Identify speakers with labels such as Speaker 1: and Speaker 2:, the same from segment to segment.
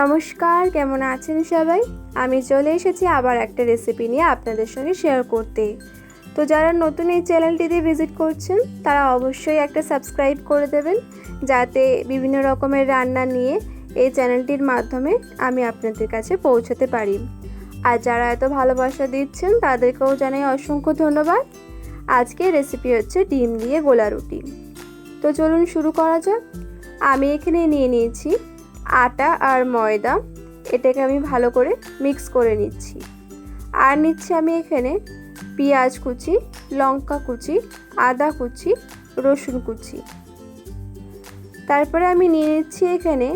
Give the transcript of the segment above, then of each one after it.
Speaker 1: নমস্কার, কেমন আছেন সবাই? আমি চলে এসেছি আবার একটা রেসিপি নিয়ে আপনাদের সঙ্গে শেয়ার করতে। তো যারা নতুন এই চ্যানেলটিতে ভিজিট করছেন, তারা অবশ্যই একটা সাবস্ক্রাইব করে দেবেন, যাতে বিভিন্ন রকমের রান্না নিয়ে এই চ্যানেলটির মাধ্যমে আমি আপনাদের কাছে পৌঁছাতে পারি। আর যারা এত ভালোবাসা দিচ্ছেন, তাদেরকেও জানাই অসংখ্য ধন্যবাদ। আজকের রেসিপি হচ্ছে ডিম দিয়ে গোলা রুটি। তো চলুন শুরু করা যাক। আমি এখানে নিয়ে নিয়েছি আটা আর ময়দা, এটাকে আমি ভালো করে মিক্স করে নিচ্ছি। আর নিচ্ছি আমি এখানে পেঁয়াজ কুচি, লঙ্কা কুচি, আদা কুচি, রসুন কুচি। তারপরে আমি নিয়ে নিচ্ছি এখানে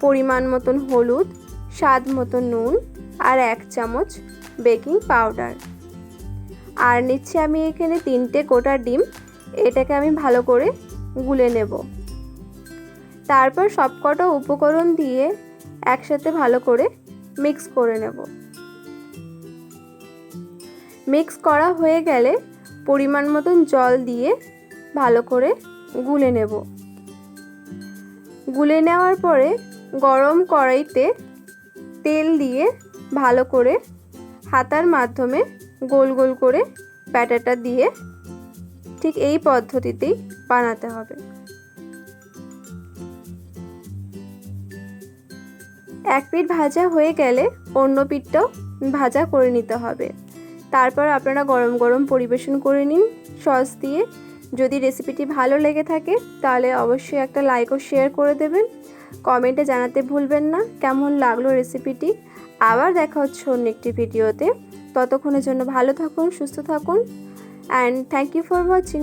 Speaker 1: পরিমাণ মতন হলুদ, স্বাদ মতো নুন আর এক চামচ বেকিং পাউডার। আর নিচ্ছি আমি এখানে তিনটে গোটা ডিম, এটাকে আমি ভালো করে গুলে নেব। তারপর সবকটা উপকরণ দিয়ে একসাথে ভালো করে মিক্স করে নেব। মিক্স করা হয়ে গেলে পরিমাণ মতন জল দিয়ে ভালো করে গুলে নেব। গুলে নেওয়ার পরে গরম কড়াইতে তেল দিয়ে ভালো করে হাতার মাধ্যমে গোল গোল করে ব্যাটারটা দিয়ে ঠিক এই পদ্ধতিতেই বানাতে হবে। এক পিঠ ভাজা হয়ে গেলে অন্য পিঠটাও ভাজা করে নিতে হবে। তারপর আপনারা গরম গরম পরিবেশন করে নিন, সস দিয়ে। যদি রেসিপিটি ভালো লেগে থাকে, তাহলে অবশ্যই একটা লাইক ও শেয়ার করে দেবেন। কমেন্টে জানাতে ভুলবেন না। কেমন লাগল রেসিপিটি আবার দেখা হচ্ছে অন্য একটি ভিডিওতে ততক্ষণের জন্য ভালো থাকুন, সুস্থ থাকুন। And thank you for watching